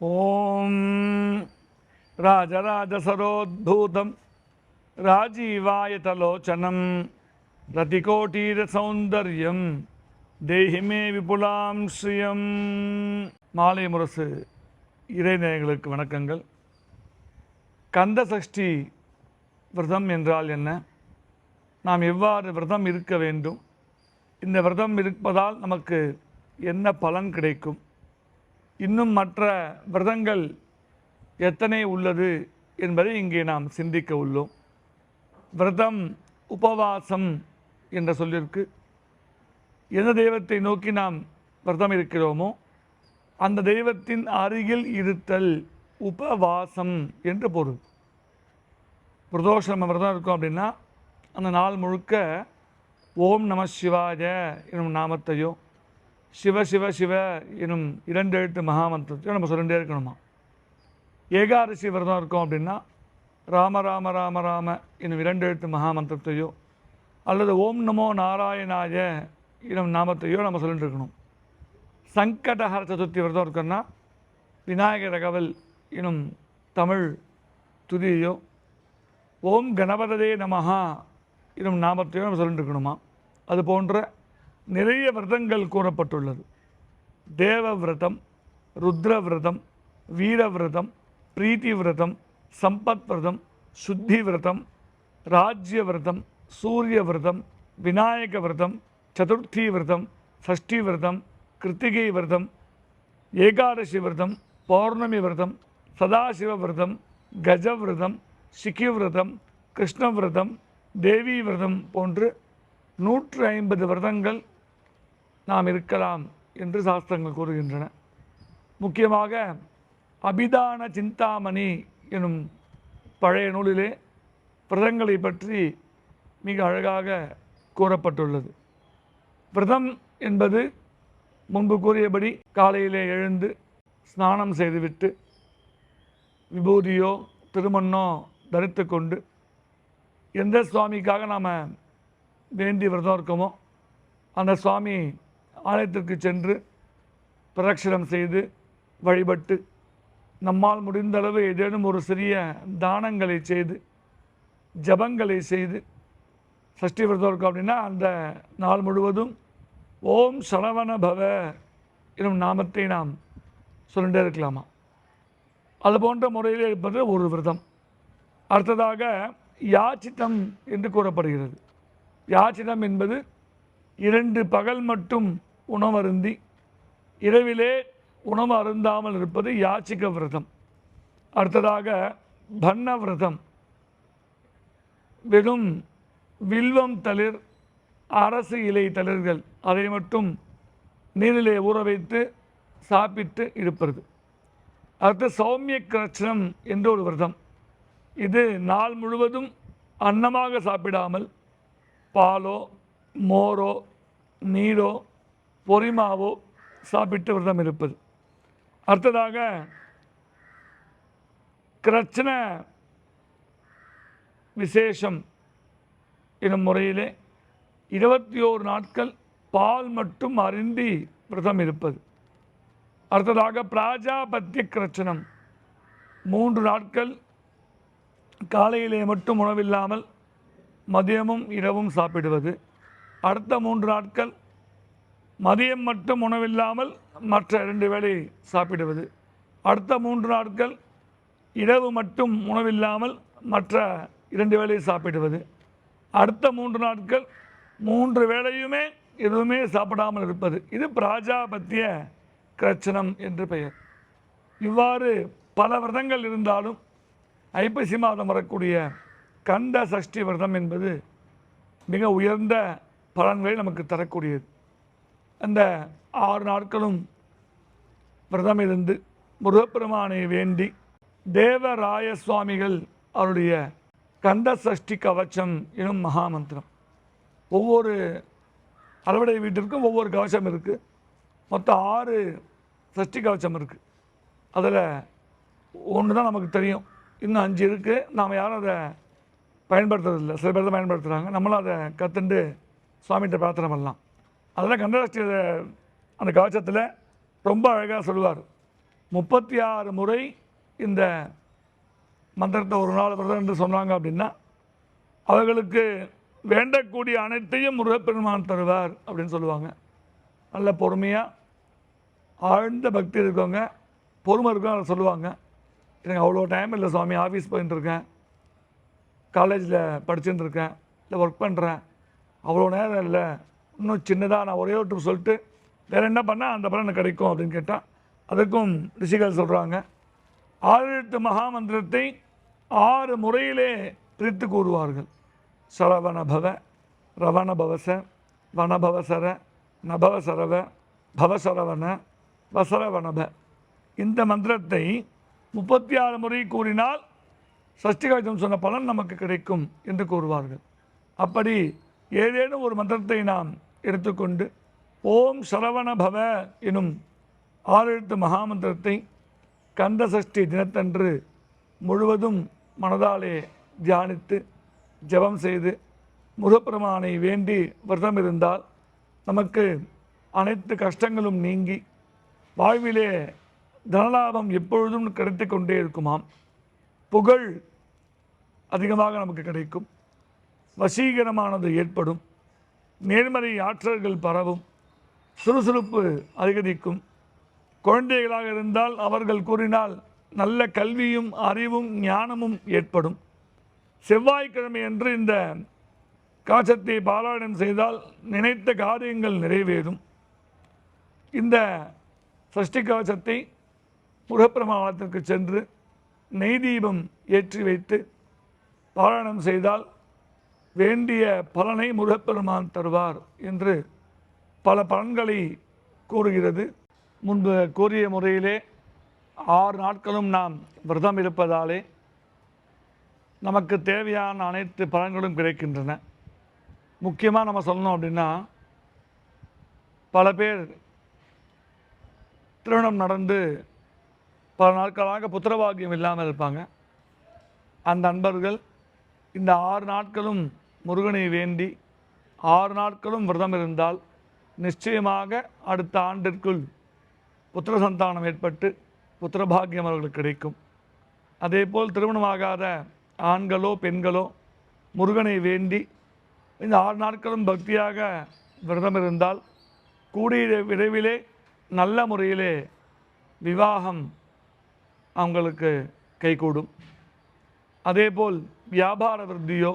ॐ राजराजसरोद्भूतं राजीवायतलोचनं रतिकोटीरसौन्दर्यं தேஹி மே விபுலாம் ஸ்ரீயம் மாலை முரசு இறைநேயர்களுக்கு வணக்கங்கள் கந்த சஷ்டி விரதம் என்றால் என்ன நாம் எவ்வாறு விரதம் இருக்க வேண்டும் இந்த விரதம் இருப்பதால் நமக்கு என்ன பலன் கிடைக்கும் இன்னும் மற்ற விரதங்கள் எத்தனை உள்ளது என்பதை இங்கே நாம் சிந்திக்க உள்ளோம். விரதம் உபவாசம் என்ற சொல்லிற்கு எந்த தெய்வத்தை நோக்கி நாம் விரதம் இருக்கிறோமோ அந்த தெய்வத்தின் அருகில் இருத்தல் உபவாசம் என்று பொருள். பிரதோஷம் நம்ம விரதம் இருக்கோம் அப்படின்னா அந்த நாள் முழுக்க ஓம் நம சிவாய என்னும் நாமத்தையோ சிவ சிவ சிவ எனும் இரண்டெழுத்து மகாமந்திரத்தை நம்ம சொல்லிகிட்டே இருக்கணுமா? ஏகாதசி விரதம் இருக்கோம் அப்படின்னா ராம ராம ராம ராம எனும் இரண்டு எழுத்து மகாமந்திரத்தையோ அல்லது ஓம் நமோ நாராயணாய எனும் நாமத்தையோ நம்ம சொல்லிட்டு இருக்கணும். சங்கடஹர சதுர்த்தி விரதம் இருக்கோன்னா விநாயகர் ரகவல் எனும் தமிழ் துதியோ ஓம் கணபததே நமஹா எனும் நாமத்தையோ நம்ம சொல்லிட்டு இருக்கணுமா? அது போன்ற நிறைய விரதங்கள் கூறப்பட்டுள்ளது. தேவ விரதம் ருத்ர விரதம் வீர விரதம் பிரீத்தி விரதம் சம்பத் விரதம் சுத்தி விரதம் ராஜ்ய விரதம் சூரிய விரதம் விநாயக விரதம் சதுர்த்தி விரதம் சஷ்டி விரதம் கிருத்திகை விரதம் ஏகாதசி விரதம் பௌர்ணமி விரதம் சதாசிவ விரதம் கஜ விரதம் சிக்கி விரதம் கிருஷ்ண விரதம் தேவி விரதம் போன்று நூற்று ஐம்பது விரதங்கள் நாம் இருக்கலாம் என்று சாஸ்திரங்கள் கூறுகின்றன. முக்கியமாக அபிதான சிந்தாமணி எனும் பழைய நூலிலே விரதங்களை பற்றி மிக அழகாக கூறப்பட்டுள்ளது. விரதம் என்பது முன்பு கூறியபடி காலையிலே எழுந்து ஸ்நானம் செய்துவிட்டு விபூதியோ திருமண்ணோ தரித்து கொண்டு எந்த சுவாமிக்காக நாம் வேண்டி விரதம் இருக்கோமோ அந்த சுவாமி ஆலயத்திற்கு சென்று பிரதட்சணம் செய்து வழிபட்டு நம்மால் முடிந்த அளவு ஏதேனும் ஒரு சிறிய தானங்களை செய்து ஜபங்களை செய்து சஷ்டி விரதம் இருக்கும் அப்படின்னா அந்த நாள் முழுவதும் ஓம் சரவண பவ எனும் நாமத்தை நாம் சொல்லிட்டே இருக்கலாமா? அது போன்ற முறையில் இருப்பது ஒரு விரதம். அடுத்ததாக யாச்சித்தம் என்று கூறப்படுகிறது. யாச்சிதம் என்பது இரண்டு பகல் மட்டும் உணவருந்தி. இரவிலே உணவு அருந்தாமல் இருப்பது யாச்சிக விரதம். அடுத்ததாக பன்ன விரதம். வெறும் வில்வம் தளிர் அரசு இலை தளிர்கள் அதை மட்டும் நீரிலே ஊற வைத்து சாப்பிட்டு இருப்பது. அடுத்து சௌமிய கிரச்சனம் என்ற ஒரு விரதம். இது நாள் முழுவதும் அன்னமாக சாப்பிடாமல் பாலோ மோரோ நீரோ பொரிமாவோ சாப்பிட்டு விரதம் இருப்பது. அடுத்ததாக கிரச்சன விசேஷம் எனும் முறையிலே இருபத்தி ஓரு நாட்கள் பால் மட்டும் அருந்தி விரதம் இருப்பது. அடுத்ததாக பிராஜாபத்திய கிரச்சனம். மூன்று நாட்கள் காலையிலே மட்டும் உணவில்லாமல் மதியமும் இரவும் சாப்பிடுவது. அடுத்த மூன்று நாட்கள் மதியம் மட்டும் உணவில்லாமல் மற்ற இரண்டு வேளை சாப்பிடுவது. அடுத்த மூன்று நாட்கள் இரவு மட்டும் உணவில்லாமல் மற்ற இரண்டு வேளை சாப்பிடுவது. அடுத்த மூன்று நாட்கள் மூன்று வேளையுமே எதுவுமே சாப்பிடாமல் இருப்பது. இது பிராஜாபத்திய கிரச்சனம் என்று பெயர். இவ்வாறு பல விரதங்கள் இருந்தாலும் ஐப்பசி மாதம் வரக்கூடிய கந்த சஷ்டி விரதம் என்பது மிக உயர்ந்த பலன்களை நமக்கு தரக்கூடியது. அந்த ஆறு நாட்களும் விரதம் இருந்து முருகப்பெருமானை வேண்டி தேவராய சுவாமிகள் அவருடைய கந்த சஷ்டி கவச்சம் எனும் மகாமந்திரம். ஒவ்வொரு அறுவடை வீட்டிற்கும் ஒவ்வொரு கவசம் இருக்குது மொத்தம் ஆறு சஷ்டி கவச்சம் இருக்குது அதில் ஒன்று தான் நமக்கு தெரியும். இன்னும் அஞ்சு இருக்குது நாம் யாரும் அதை பயன்படுத்துறதில்லை. சில பேர் தான் பயன்படுத்துகிறாங்க நம்மளும் அதை கற்றுண்டு சுவாமிகிட்ட பிரார்த்தனை பண்ணலாம். அதெல்லாம் கந்தசஷ்டி அந்த கவச்சத்தில் ரொம்ப அழகாக சொல்லுவார். முப்பத்தி ஆறு முறை இந்த மந்திரத்தை ஒரு நாள் விரதம் என்று சொன்னாங்க அப்படின்னா அவர்களுக்கு வேண்டக்கூடிய அனைத்தையும் முருகப்பெருமான் தருவார் அப்படின்னு சொல்லுவாங்க. நல்ல பொறுமையாக ஆழ்ந்த பக்தி இருக்கவங்க பொறுமை இருக்கும் அதை சொல்லுவாங்க. எனக்கு அவ்வளோ டைம் இல்லை சுவாமி ஆஃபீஸ் போயின்னு இருக்கேன். காலேஜில் படிச்சுட்டு இருக்கேன். இல்லை ஒர்க் பண்ணுறேன் அவ்வளோ நேரம் இல்லை. இன்னும் சின்னதாக நான் ஒரே ஒரு சொல்லிட்டு வேறு என்ன பண்ணால் அந்த பலன் எனக்கு கிடைக்கும் அப்படின்னு கேட்டால் அதுக்கும் ரிஷிகள் சொல்கிறாங்க ஆறு எட்டு மகாமந்திரத்தை ஆறு முறையிலே பிரித்து கூறுவார்கள். சரவணபவ ரவணபவச வனபவசர நபவசரவ பவசரவண வசரவணப. இந்த மந்திரத்தை முப்பத்தி ஆறு முறை கூறினால் சஷ்டிகாஜம் சொன்ன பலன் நமக்கு கிடைக்கும் என்று கூறுவார்கள். அப்படி ஏதேனும் ஒரு மந்திரத்தை நாம் எடுத்துக்கொண்டு ஓம் சரவண பவ எனும் ஆறெழுத்து மகாமந்திரத்தை கந்த சஷ்டி தினத்தன்று முழுவதும் மனதாலே தியானித்து ஜெபம் செய்து முருகப்பெருமானை வேண்டி விரதம் இருந்தால் நமக்கு அனைத்து கஷ்டங்களும் நீங்கி வாழ்விலே தனலாபம் எப்பொழுதும் கிடைத்து கொண்டே இருக்குமாம். புகழ் அதிகமாக நமக்கு கிடைக்கும். வசீகரமானது ஏற்படும். நேர்மறை ஆற்றல்கள் பரவும் சுறுசுறுப்பு அதிகரிக்கும். குழந்தைகளாக இருந்தால் அவர்கள் கூறினால் நல்ல கல்வியும் அறிவும் ஞானமும் ஏற்படும். செவ்வாய்க்கிழமை அன்று இந்த காசத்தை பாராயணம் செய்தால் நினைத்த காரியங்கள் நிறைவேறும். இந்த சஷ்டி கவசத்தை முருகப்பிரமாணத்திற்கு சென்று நெய் தீபம் ஏற்றி வைத்து பாராயணம் செய்தால் வேண்டிய பலனை முருகப்பெருமான் தருவார் என்று பல பலன்களை கூறுகிறது. முன்பு கூறிய முறையிலே ஆறு நாட்களும் நாம் விரதம் இருப்பதாலே நமக்கு தேவையான அனைத்து பலன்களும் கிடைக்கின்றன. முக்கியமாக நம்ம சொல்லணும் அப்படின்னா பல பேர் திருமணம் நடந்து பல நாட்களாக புத்திரபாகியம் இல்லாமல் இருப்பாங்க. அந்த அன்பர்கள் இந்த ஆறு நாட்களும் முருகனை வேண்டி ஆறு நாட்களும் விரதம் இருந்தால் நிச்சயமாக அடுத்த ஆண்டிற்குள் புத்திர சந்தானம் ஏற்பட்டு புத்திரபாகியம் அவர்களுக்கு கிடைக்கும். அதேபோல் திருமணமாகாத ஆண்களோ பெண்களோ முருகனை வேண்டி இந்த ஆறு நாட்களும் பக்தியாக விரதம் இருந்தால் கூடிய விரைவிலே நல்ல முறையிலே விவாகம் அவங்களுக்கு கைகூடும். அதேபோல் வியாபார விருத்தியோ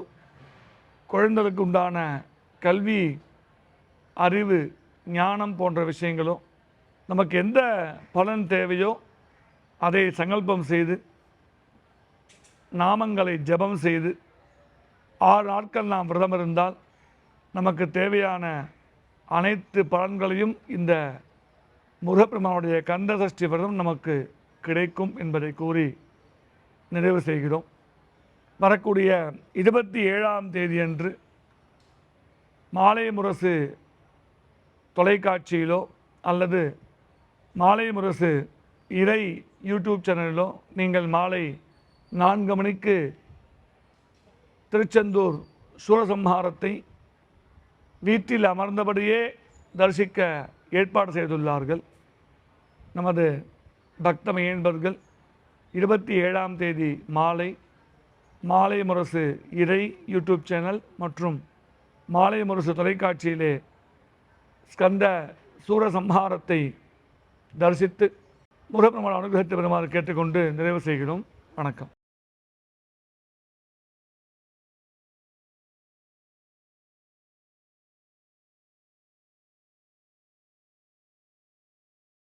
குழந்தைகளுக்கு உண்டான கல்வி அறிவு ஞானம் போன்ற விஷயங்களோ நமக்கு எந்த பலன் தேவையோ அதை சங்கல்பம் செய்து நாமங்களை ஜெபம் செய்து ஆறு நாட்கள் நாம் விரதம் இருந்தால் நமக்கு தேவையான அனைத்து பலன்களையும் இந்த முருகப்பெருமானுடைய கந்த சஷ்டி விரதம் நமக்கு கிடைக்கும் என்பதை கூறி நிறைவு செய்கிறோம். வரக்கூடிய இருபத்தி ஏழாம் தேதியன்று மாலை முரசு தொலைக்காட்சியிலோ அல்லது மாலை முரசு இறை யூடியூப் சேனலிலோ நீங்கள் மாலை நான்கு மணிக்கு திருச்செந்தூர் சூரசம்ஹாரத்தை வீட்டில் அமர்ந்தபடியே தரிசிக்க ஏற்பாடு செய்துள்ளார்கள். நமது பக்த மையன்பர்கள் இருபத்தி ஏழாம் தேதி மாலை மாலை முரசு இறை யூடியூப் சேனல் மற்றும் மாலை முரசு தொலைக்காட்சியிலே ஸ்கந்த சூரசம்ஹாரத்தை தரிசித்து முருகப்பெருமாள் அனுகிரகத்தை பெருமாறு கேட்டுக்கொண்டு நிறைவு செய்கிறோம். வணக்கம்.